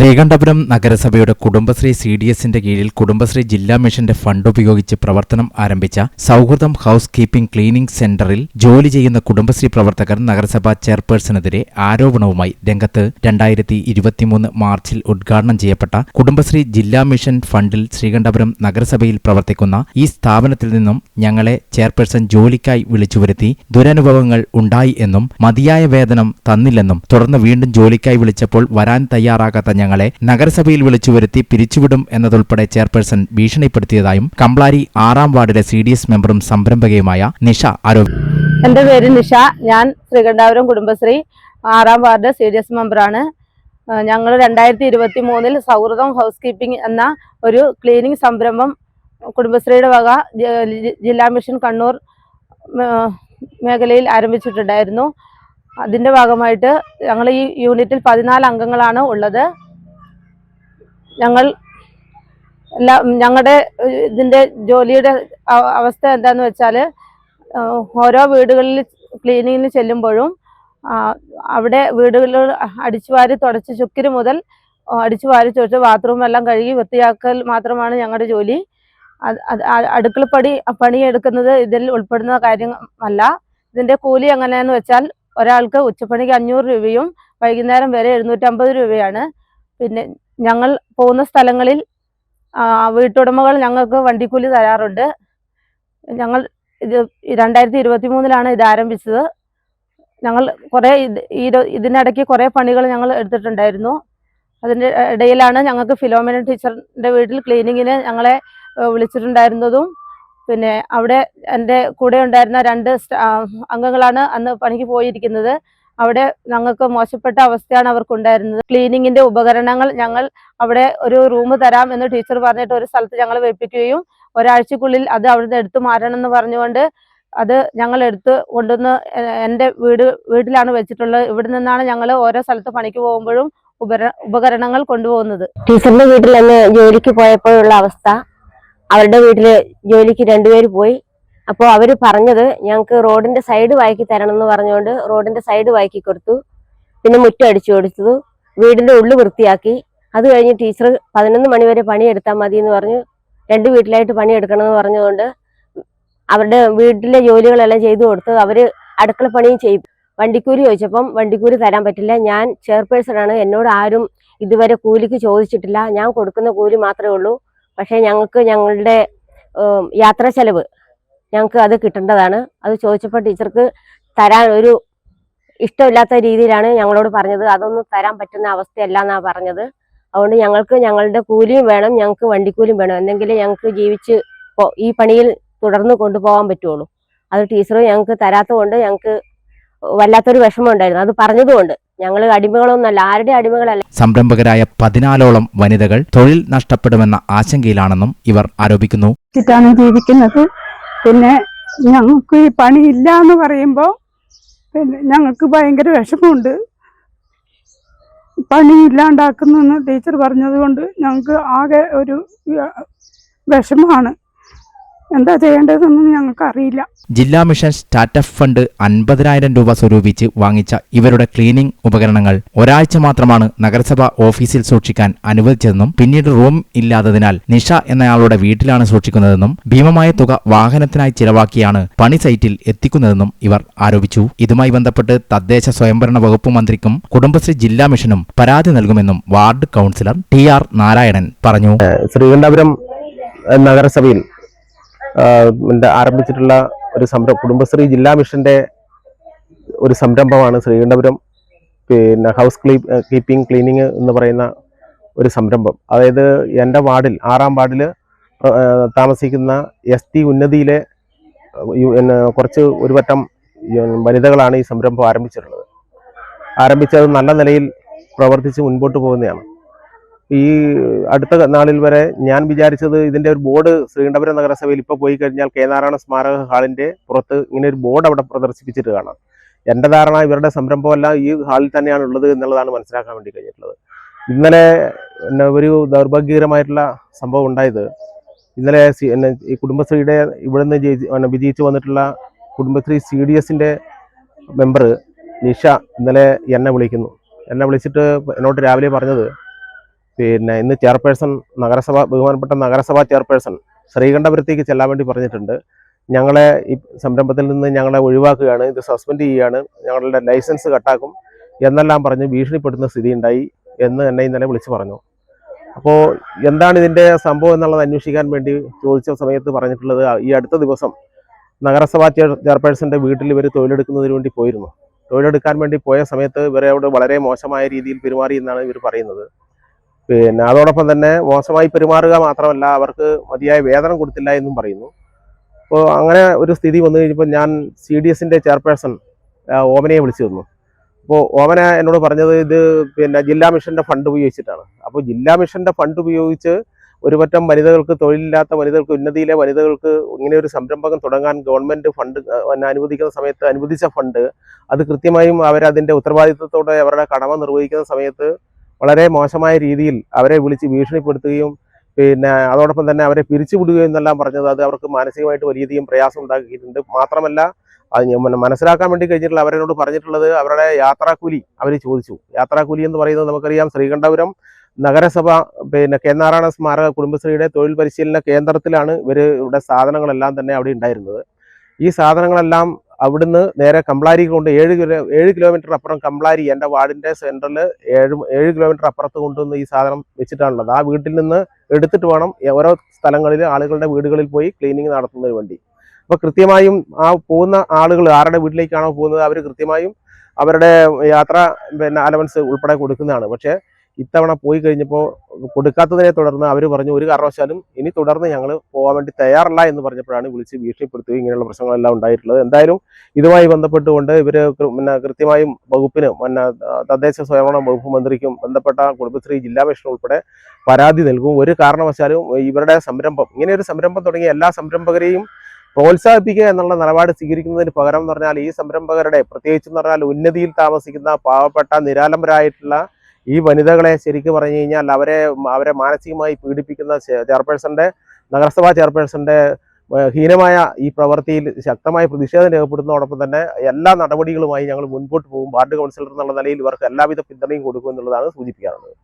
ശ്രീകണ്ഠപുരം നഗരസഭയുടെ Kudumbashree C D എസിന്റെ കീഴിൽ കുടുംബശ്രീ ജില്ലാ മിഷന്റെ ഫണ്ട് ഉപയോഗിച്ച് പ്രവർത്തനം ആരംഭിച്ച സൗഹൃദം ഹൗസ് കീപ്പിംഗ് ക്ലീനിംഗ് സെന്ററിൽ ജോലി ചെയ്യുന്ന കുടുംബശ്രീ പ്രവർത്തകർ നഗരസഭാ ചെയർപേഴ്സണെതിരെ ആരോപണവുമായി രംഗത്ത് രണ്ടായിരത്തി ഇരുപത്തിമൂന്ന് മാർച്ചിൽ ഉദ്ഘാടനം ചെയ്യപ്പെട്ട കുടുംബശ്രീ ജില്ലാ മിഷൻ ഫണ്ടിൽ ശ്രീകണ്ഠപുരം നഗരസഭയിൽ പ്രവർത്തിക്കുന്ന ഈ സ്ഥാപനത്തിൽ നിന്നും ഞങ്ങളെ ചെയർപേഴ്സൺ ജോലിക്കായി വിളിച്ചുവരുത്തി ദുരനുഭവങ്ങൾ ഉണ്ടായി എന്നും മതിയായ വേതനം തന്നില്ലെന്നും തുടർന്ന് വീണ്ടും ജോലിക്കായി വിളിച്ചപ്പോൾ വരാൻ തയ്യാറാകാത്ത ഞങ്ങളെ നഗരസഭയിൽ വിളിച്ചു വരുത്തി പിരിച്ചുവിടും എന്നതുൾപ്പെടെ ചെയർപേഴ്സൺ ഭീഷണിപ്പെടുത്തിയതായും കംപ്ലാരി ആറാം വാർഡിലെ സി ഡി എസ് മെമ്പറും സംരംഭകയുമായ നിഷ ആരോപിച്ചു എന്റെ പേര് നിഷ. ഞാൻ ശ്രീകണ്ഠാപുരം കുടുംബശ്രീ ആറാം വാർഡ് സി ഡി എസ് മെമ്പറാണ്. ഞങ്ങൾ രണ്ടായിരത്തി ഇരുപത്തി മൂന്നിൽ സൗഹൃദം ഹൗസ് കീപ്പിംഗ് എന്ന ഒരു ക്ലീനിങ് സംരംഭം കുടുംബശ്രീയുടെ വക ജില്ലാ മിഷൻ കണ്ണൂർ മേഖലയിൽ ആരംഭിച്ചിട്ടുണ്ടായിരുന്നു. അതിന്റെ ഭാഗമായിട്ട് ഞങ്ങൾ ഈ യൂണിറ്റിൽ പതിനാല് അംഗങ്ങളാണ് ഉള്ളത്. ഞങ്ങൾ ഞങ്ങളുടെ ഇതിന്റെ ജോലിയുടെ അവസ്ഥ എന്താണെന്ന് വെച്ചാൽ ഓരോ വീടുകളിൽ ക്ലീനിങ്ങിന് ചെല്ലുമ്പോഴും അവിടെ വീടുകളിൽ അടിച്ചുവാരി തുടച്ച് ചുക്കിര് മുതൽ അടിച്ചു വാരി ചോദിച്ച് ബാത്റൂം എല്ലാം കഴുകി വൃത്തിയാക്കൽ മാത്രമാണ് ഞങ്ങളുടെ ജോലി. അടുക്കളപ്പടി പണിയെടുക്കുന്നത് ഇതിൽ ഉൾപ്പെടുന്ന കാര്യമല്ല ഇതിന്റെ കൂലി എങ്ങനെയാന്ന് വെച്ചാൽ ഒരാൾക്ക് ഉച്ചപ്പണിക്ക് അഞ്ഞൂറ് രൂപയും വൈകുന്നേരം വരെ എഴുന്നൂറ്റമ്പത് രൂപയാണ്. പിന്നെ ഞങ്ങൾ പോകുന്ന സ്ഥലങ്ങളിൽ വീട്ടുടമകൾ ഞങ്ങൾക്ക് വണ്ടിക്കൂലി തരാറുണ്ട്. ഞങ്ങൾ ഇത് രണ്ടായിരത്തി ഇരുപത്തി മൂന്നിലാണ് ഇത് ആരംഭിച്ചത്. ഞങ്ങൾ കുറേ ഇത് ഇതിനിടയ്ക്ക് കുറേ പണികൾ ഞങ്ങൾ എടുത്തിട്ടുണ്ടായിരുന്നു. അതിന്റെ ഇടയിലാണ് ഞങ്ങൾക്ക് ഫിലോമിന ടീച്ചറിന്റെ വീട്ടിൽ ക്ലീനിങ്ങിന് ഞങ്ങളെ വിളിച്ചിട്ടുണ്ടായിരുന്നതും. പിന്നെ അവിടെ എന്റെ കൂടെ ഉണ്ടായിരുന്ന രണ്ട് അംഗങ്ങളാണ് അന്ന് പണിക്ക് പോയിരിക്കുന്നത്. അവിടെ ഞങ്ങൾക്ക് മോശപ്പെട്ട അവസ്ഥയാണ് അവർക്കുണ്ടായിരുന്നത്. ക്ലീനിങ്ങിന്റെ ഉപകരണങ്ങൾ ഞങ്ങൾ അവിടെ ഒരു റൂം തരാം എന്ന് ടീച്ചർ പറഞ്ഞിട്ട് ഒരു സ്ഥലത്ത് ഞങ്ങൾ വെപ്പിക്കുകയും ഒരാഴ്ചക്കുള്ളിൽ അത് അവിടുന്ന് എടുത്തു മാറണം എന്ന് പറഞ്ഞുകൊണ്ട് അത് ഞങ്ങൾ എടുത്ത് കൊണ്ടുവന്ന് എന്റെ വീട് വീട്ടിലാണ് വെച്ചിട്ടുള്ളത്. ഇവിടെ നിന്നാണ് ഞങ്ങൾ ഓരോ സ്ഥലത്ത് പണിക്ക് പോകുമ്പോഴും ഉപകരണങ്ങൾ കൊണ്ടുപോകുന്നത്. ടീച്ചറിന്റെ വീട്ടിൽ അന്ന് ജോലിക്ക് പോയപ്പോഴുള്ള അവസ്ഥ. അവരുടെ വീട്ടിൽ ജോലിക്ക് രണ്ടുപേര് പോയി. അപ്പോൾ അവർ പറഞ്ഞത് ഞങ്ങൾക്ക് റോഡിന്റെ സൈഡ് വായിക്കി തരണം എന്ന് പറഞ്ഞുകൊണ്ട് റോഡിന്റെ സൈഡ് വായിക്കി കൊടുത്തു. പിന്നെ മുറ്റം അടിച്ചു കൊടുത്തു. വീടിന്റെ ഉള്ളു വൃത്തിയാക്കി. അത് കഴിഞ്ഞ് ടീച്ചർ പതിനൊന്ന് മണിവരെ പണിയെടുത്താൽ മതി എന്ന് പറഞ്ഞു. രണ്ട് വീട്ടിലായിട്ട് പണിയെടുക്കണം എന്ന് പറഞ്ഞുകൊണ്ട് അവരുടെ വീട്ടിലെ ജോലികളെല്ലാം ചെയ്തു കൊടുത്തു അവർ അടുക്കള പണിയും ചെയ്യും വണ്ടിക്കൂലി ചോദിച്ചപ്പം വണ്ടിക്കൂലി തരാൻ പറ്റില്ല. ഞാൻ ചെയർപേഴ്സണാണ് എന്നോട് ആരും ഇതുവരെ കൂലിക്ക് ചോദിച്ചിട്ടില്ല. ഞാൻ കൊടുക്കുന്ന കൂലി മാത്രമേ ഉള്ളൂ. പക്ഷേ ഞങ്ങൾക്ക് ഞങ്ങളുടെ യാത്രാ ചെലവ് ഞങ്ങൾക്ക് അത് കിട്ടേണ്ടതാണ്. അത് ചോദിച്ചപ്പോൾ ടീച്ചർക്ക് തരാൻ ഒരു ഇഷ്ടമില്ലാത്ത രീതിയിലാണ് ഞങ്ങളോട് പറഞ്ഞത്. അതൊന്നും തരാൻ പറ്റുന്ന അവസ്ഥയല്ല എന്നാണ് പറഞ്ഞത്. അതുകൊണ്ട് ഞങ്ങൾക്ക് ഞങ്ങളുടെ കൂലിയും വേണം ഞങ്ങൾക്ക് വണ്ടിക്കൂലിയും വേണം. എന്തെങ്കിലും ഞങ്ങൾക്ക് ജീവിച്ച് ഈ പണിയിൽ തുടർന്ന് കൊണ്ടുപോകാൻ പറ്റുള്ളൂ. അത് ടീച്ചർ ഞങ്ങൾക്ക് തരാത്തതുകൊണ്ട് ഞങ്ങൾക്ക് വല്ലാത്തൊരു വിഷമമുണ്ടായിരുന്നു അത് പറഞ്ഞതുകൊണ്ട്. ഞങ്ങൾ അടിമകളൊന്നല്ല ആരുടെ അടിമകളല്ല. സംരംഭകരായ പതിനാലോളം വനിതകൾ തൊഴിൽ നഷ്ടപ്പെടുമെന്ന ആശങ്കയിലാണെന്നും ഇവർ ആരോപിക്കുന്നു. പിന്നെ ഞങ്ങൾക്ക് ഈ പണിയില്ല എന്ന് പറയുമ്പോൾ പിന്നെ ഞങ്ങൾക്ക് ഭയങ്കര വിഷമമുണ്ട്. പണി ഇല്ലാണ്ടാക്കുന്നെന്ന് ടീച്ചർ പറഞ്ഞതുകൊണ്ട് ഞങ്ങൾക്ക് ആകെ ഒരു വിഷമമാണ്. എന്താ ചെയ്യേണ്ടതെന്നൊന്നും ഞങ്ങൾക്ക് അറിയില്ല ജില്ലാ മിഷൻ സ്റ്റാർട്ടപ്പ് ഫണ്ട് അൻപതിനായിരം രൂപ സ്വരൂപിച്ച് വാങ്ങിച്ച ഇവരുടെ ക്ലീനിംഗ് ഉപകരണങ്ങൾ ഒരാഴ്ച മാത്രമാണ് നഗരസഭ ഓഫീസിൽ സൂക്ഷിക്കാൻ അനുവദിച്ചതെന്നും പിന്നീട് റൂം ഇല്ലാത്തതിനാൽ നിഷ എന്നയാളുടെ വീട്ടിലാണ് സൂക്ഷിക്കുന്നതെന്നും ഭീമമായ തുക വാഹനത്തിനായി ചിലവാക്കിയാണ് പണി സൈറ്റിൽ എത്തിക്കുന്നതെന്നും ഇവർ ആരോപിച്ചു. ഇതുമായി ബന്ധപ്പെട്ട് തദ്ദേശ സ്വയംഭരണ വകുപ്പ് മന്ത്രിക്കും കുടുംബശ്രീ ജില്ലാ മിഷനും പരാതി നൽകുമെന്നും ward councillor T R Narayanan പറഞ്ഞു. ശ്രീകണ്ഠപുരം നഗരസഭയിൽ ആരംഭിച്ചിട്ടുള്ള ഒരു സംരംഭം കുടുംബശ്രീ ജില്ലാ മിഷന്റെ ഒരു സംരംഭമാണ് ശ്രീകണ്ഠപുരം പിന്നെ ഹൗസ് ക്ലീ കീപ്പിംഗ് ക്ലീനിങ് എന്ന് പറയുന്ന ഒരു സംരംഭം. അതായത് എന്റെ വാർഡിൽ ആറാം വാർഡിൽ താമസിക്കുന്ന എസ് ടി ഉന്നതിയിലെ കുറച്ച് ഒരു വട്ടം വനിതകളാണ് ഈ സംരംഭം ആരംഭിച്ചിട്ടുള്ളത്. ആരംഭിച്ചത് നല്ല നിലയിൽ പ്രവർത്തിച്ച് മുൻപോട്ട് പോകുന്നതാണ്. ഈ അടുത്ത നാളിൽ വരെ ഞാൻ വിചാരിച്ചത് ഇതിന്റെ ഒരു ബോർഡ് ശ്രീകണ്ഠപുരം നഗരസഭയിൽ ഇപ്പോൾ പോയി കഴിഞ്ഞാൽ കെ നാരായണ സ്മാരക ഹാളിന്റെ പുറത്ത് ഇങ്ങനെ ഒരു ബോർഡ് അവിടെ പ്രദർശിപ്പിച്ചിട്ട് കാണാം. എന്റെ ധാരണ ഇവരുടെ സംരംഭമല്ല ഈ ഹാളിൽ തന്നെയാണ് ഉള്ളത് എന്നുള്ളതാണ് മനസ്സിലാക്കാൻ വേണ്ടി കഴിഞ്ഞിട്ടുള്ളത്. ഇന്നലെ എന്നെ ഒരു ദൗർഭാഗ്യകരമായിട്ടുള്ള സംഭവം ഉണ്ടായത്. ഇന്നലെ ഈ കുടുംബശ്രീയുടെ ഇവിടുന്ന് ജയിച്ച് വിജയിച്ചു വന്നിട്ടുള്ള കുടുംബശ്രീ സി ഡി എസിന്റെ മെമ്പർ നിഷ ഇന്നലെ എന്നെ വിളിക്കുന്നു. എന്നെ വിളിച്ചിട്ട് എന്നോട് രാവിലെ പറഞ്ഞത് പിന്നെ ഇന്ന് ചെയർപേഴ്സൺ നഗരസഭ ബഹുമാനപ്പെട്ട നഗരസഭാ ചെയർപേഴ്സൺ ശ്രീകണ്ഠപുരത്തേക്ക് ചെല്ലാൻ വേണ്ടി പറഞ്ഞിട്ടുണ്ട്. ഞങ്ങളെ ഈ സംരംഭത്തിൽ നിന്ന് ഞങ്ങളെ ഒഴിവാക്കുകയാണ് ഇത് സസ്പെൻഡ് ചെയ്യുകയാണ് ഞങ്ങളുടെ ലൈസൻസ് കട്ടാക്കും എന്നെല്ലാം പറഞ്ഞ് ഭീഷണിപ്പെടുത്തുന്ന സ്ഥിതി ഉണ്ടായി എന്ന് എന്നെ ഇന്നലെ വിളിച്ചു പറഞ്ഞു. അപ്പോൾ എന്താണ് ഇതിന്റെ സംഭവം എന്നുള്ളത് അന്വേഷിക്കാൻ വേണ്ടി ചോദിച്ച സമയത്ത് പറഞ്ഞിട്ടുള്ളത് ഈ അടുത്ത ദിവസം നഗരസഭാ ചെയർ ചെയർപേഴ്സന്റെ വീട്ടിൽ ഇവർ തൊഴിലെടുക്കുന്നതിന് വേണ്ടി പോയിരുന്നു. തൊഴിലെടുക്കാൻ വേണ്ടി പോയ സമയത്ത് ഇവരെ അവിടെ വളരെ മോശമായ രീതിയിൽ പെരുമാറി എന്നാണ് ഇവർ പറയുന്നത്. പിന്നെ അതോടൊപ്പം തന്നെ മോശമായി പെരുമാറുക മാത്രമല്ല അവർക്ക് മതിയായ വേതനം കൊടുത്തില്ല എന്നും പറയുന്നു. അപ്പോൾ അങ്ങനെ ഒരു സ്ഥിതി വന്നു കഴിഞ്ഞപ്പോൾ ഞാൻ സി ഡി എസിന്റെ ചെയർപേഴ്സൺ ഓമനയെ വിളിച്ചു തന്നു. അപ്പോൾ ഓമന എന്നോട് പറഞ്ഞത് ഇത് പിന്നെ ജില്ലാ മിഷന്റെ ഫണ്ട് ഉപയോഗിച്ചിട്ടാണ്. അപ്പോൾ ജില്ലാ മിഷന്റെ ഫണ്ട് ഉപയോഗിച്ച് ഒരുപറ്റം വനിതകൾക്ക് തൊഴിലില്ലാത്ത വനിതകൾക്ക് ഉന്നതിയിലെ വനിതകൾക്ക് ഇങ്ങനെ ഒരു സംരംഭകം തുടങ്ങാൻ ഗവൺമെന്റ് ഫണ്ട് അനുവദിക്കുന്ന സമയത്ത് അനുവദിച്ച ഫണ്ട് അത് കൃത്യമായും അവരതിന്റെ ഉത്തരവാദിത്വത്തോടെ അവരുടെ കടമ നിർവഹിക്കുന്ന സമയത്ത് വളരെ മോശമായ രീതിയിൽ അവരെ വിളിച്ച് ഭീഷണിപ്പെടുത്തുകയും പിന്നെ അതോടൊപ്പം തന്നെ അവരെ പിരിച്ചുവിടുകയും എന്നെല്ലാം പറഞ്ഞത് അത് അവർക്ക് മാനസികമായിട്ട് വലിയധികം പ്രയാസം ഉണ്ടാക്കിയിട്ടുണ്ട്. മാത്രമല്ല അത് മനസ്സിലാക്കാൻ വേണ്ടി കഴിഞ്ഞിട്ടുള്ള അവരോട് പറഞ്ഞിട്ടുള്ളത് അവരുടെ യാത്രാക്കൂലി അവർ ചോദിച്ചു. യാത്രാക്കൂലി എന്ന് പറയുന്നത് നമുക്കറിയാം ശ്രീകണ്ഠപുരം നഗരസഭ പിന്നെ കെ നാരായണ സ്മാരക കുടുംബശ്രീയുടെ തൊഴിൽ പരിശീലന കേന്ദ്രത്തിലാണ് ഇവർ ഇവിടെ സാധനങ്ങളെല്ലാം തന്നെ അവിടെ ഉണ്ടായിരുന്നത്. ഈ സാധനങ്ങളെല്ലാം അവിടുന്ന് നേരെ കംപ്ലാരി കൊണ്ട് ഏഴ് കിലോ ഏഴ് കിലോമീറ്റർ അപ്പുറം കമ്പ്ലാരി എന്റെ വാർഡിന്റെ സെന്ററിൽ ഏഴ് ഏഴ് കിലോമീറ്റർ അപ്പുറത്ത് കൊണ്ടുവന്ന് ഈ സാധനം വെച്ചിട്ടാണുള്ളത്. ആ വീട്ടിൽ നിന്ന് എടുത്തിട്ട് വേണം ഓരോ സ്ഥലങ്ങളിൽ ആളുകളുടെ വീടുകളിൽ പോയി ക്ലീനിങ് നടത്തുന്നതിന് വേണ്ടി. അപ്പോൾ കൃത്യമായും ആ പോകുന്ന ആളുകൾ ആരുടെ വീട്ടിലേക്കാണോ പോകുന്നത് അവർ കൃത്യമായും അവരുടെ യാത്ര പിന്നെ അലവൻസ് ഉൾപ്പെടെ കൊടുക്കുന്നതാണ്. പക്ഷേ ഇത്തവണ പോയി കഴിഞ്ഞപ്പോൾ കൊടുക്കാത്തതിനെ തുടർന്ന് അവർ പറഞ്ഞു ഒരു കാരണവശാലും ഇനി തുടർന്ന് ഞങ്ങൾ പോകാൻ വേണ്ടി തയ്യാറല്ല എന്ന് പറഞ്ഞപ്പോഴാണ് വിളിച്ച് ഭീഷണിപ്പെടുത്തുകയും ഇങ്ങനെയുള്ള പ്രശ്നങ്ങളെല്ലാം ഉണ്ടായിട്ടുള്ളത്. എന്തായാലും ഇതുമായി ബന്ധപ്പെട്ടുകൊണ്ട് ഇവർ പിന്നെ കൃത്യമായും വകുപ്പിന് പിന്നെ തദ്ദേശ സ്വയംഭരണ വകുപ്പ് മന്ത്രിക്കും ബന്ധപ്പെട്ട കുടുംബശ്രീ ജില്ലാ മിഷൻ ഉൾപ്പെടെ പരാതി നൽകും. ഒരു കാരണവശാലും ഇവരുടെ സംരംഭം ഇങ്ങനെ ഒരു സംരംഭം തുടങ്ങിയ എല്ലാ സംരംഭകരെയും പ്രോത്സാഹിപ്പിക്കുക എന്നുള്ള നിലപാട് സ്വീകരിക്കുന്നതിന് പകരം എന്ന് പറഞ്ഞാൽ ഈ സംരംഭകരുടെ പ്രത്യേകിച്ചെന്ന് പറഞ്ഞാൽ ഉന്നതിയിൽ താമസിക്കുന്ന പാവപ്പെട്ട നിരാലംബരായിട്ടുള്ള ഈ വനിതകളെ ശരിക്കും പറഞ്ഞു കഴിഞ്ഞാൽ അവരെ അവരെ മാനസികമായി പീഡിപ്പിക്കുന്ന ചെയർപേഴ്സന്റെ നഗരസഭാ ചെയർപേഴ്സന്റെ ഹീനമായ ഈ പ്രവൃത്തിയിൽ ശക്തമായ പ്രതിഷേധം രേഖപ്പെടുത്തുന്നതോടൊപ്പം തന്നെ എല്ലാ നടപടികളുമായി ഞങ്ങൾ മുൻപോട്ട് പോകും. വാർഡ് കൗൺസിലർ എന്നുള്ള നിലയിൽ ഇവർക്ക് എല്ലാവിധ പിന്തുണയും കൊടുക്കും എന്നുള്ളതാണ് സൂചിപ്പിക്കാറുള്ളത്.